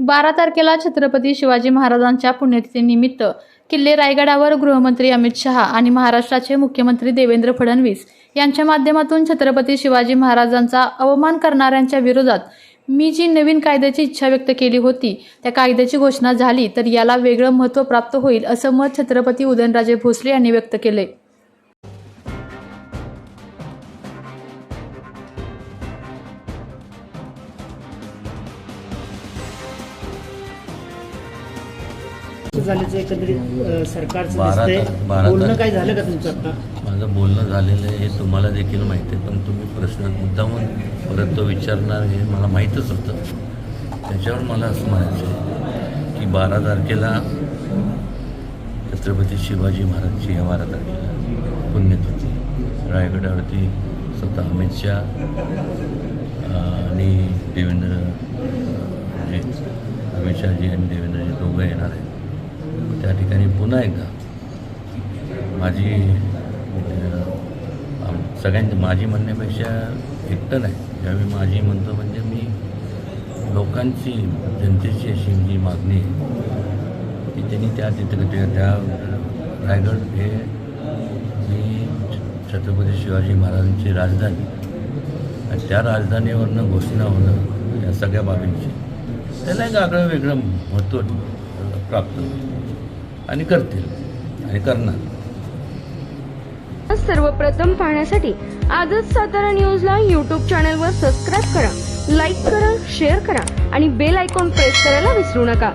बारा तारखेला छत्रपती शिवाजी महाराजांच्या पुण्यतिथीनिमित्त किल्ले रायगडावर गृहमंत्री अमित शहा आणि महाराष्ट्राचे मुख्यमंत्री देवेंद्र फडणवीस यांच्या माध्यमातून छत्रपती शिवाजी महाराजांचा अवमान करणाऱ्यांच्या विरोधात मी जी नवीन कायद्याची इच्छा व्यक्त केली होती त्या कायद्याची घोषणा झाली तर याला वेगळं महत्त्व प्राप्त होईल असं मत छत्रपती उदयनराजे भोसले यांनी व्यक्त केले झाल्याचं एकंदरीत सरकारचं बारा दिसतंय. बारा बोलणं काय झालं का तुमचं आता? माझं बोलणं झालेलं आहे हे तुम्हाला देखील माहिती आहे पण तुम्ही प्रश्न मुद्दामून परत तो विचारणार हे मला माहीतच होतं. त्याच्यावर मला असं म्हणायचं आहे की बारा तारखेला छत्रपती शिवाजी महाराजची या बारा तारखेला पुण्यतिथी. रायगडावरती स्वतः अमित शहा अं, आणि देवेंद्र अं, जे अमित शहाजी आणि देवेंद्रजी दोघं येणार आहेत. त्या ठिकाणी पुन्हा एकदा माझी सगळ्यांची माझी म्हणण्यापेक्षा एकटं नाही. ज्यावेळी माझी म्हणतो म्हणजे मी लोकांची जनतेची अशी जी मागणी आहे की त्यांनी त्या तिथे त्या रायगड हे मी छत्रपती शिवाजी महाराजांची राजधानी आणि त्या राजधानीवरनं घोषणा होणं या सगळ्या बाबींची त्याला एक आगळं वेगळं महत्त्व प्राप्त होतं. आणि करतील आणि करणार. सर्वप्रथम पाहण्यासाठी आजच सातारा न्यूजला यूट्यूब चॅनलवर सबस्क्राईब करा लाईक करा शेअर करा आणि बेल आयकॉन प्रेस करायला विसरू नका.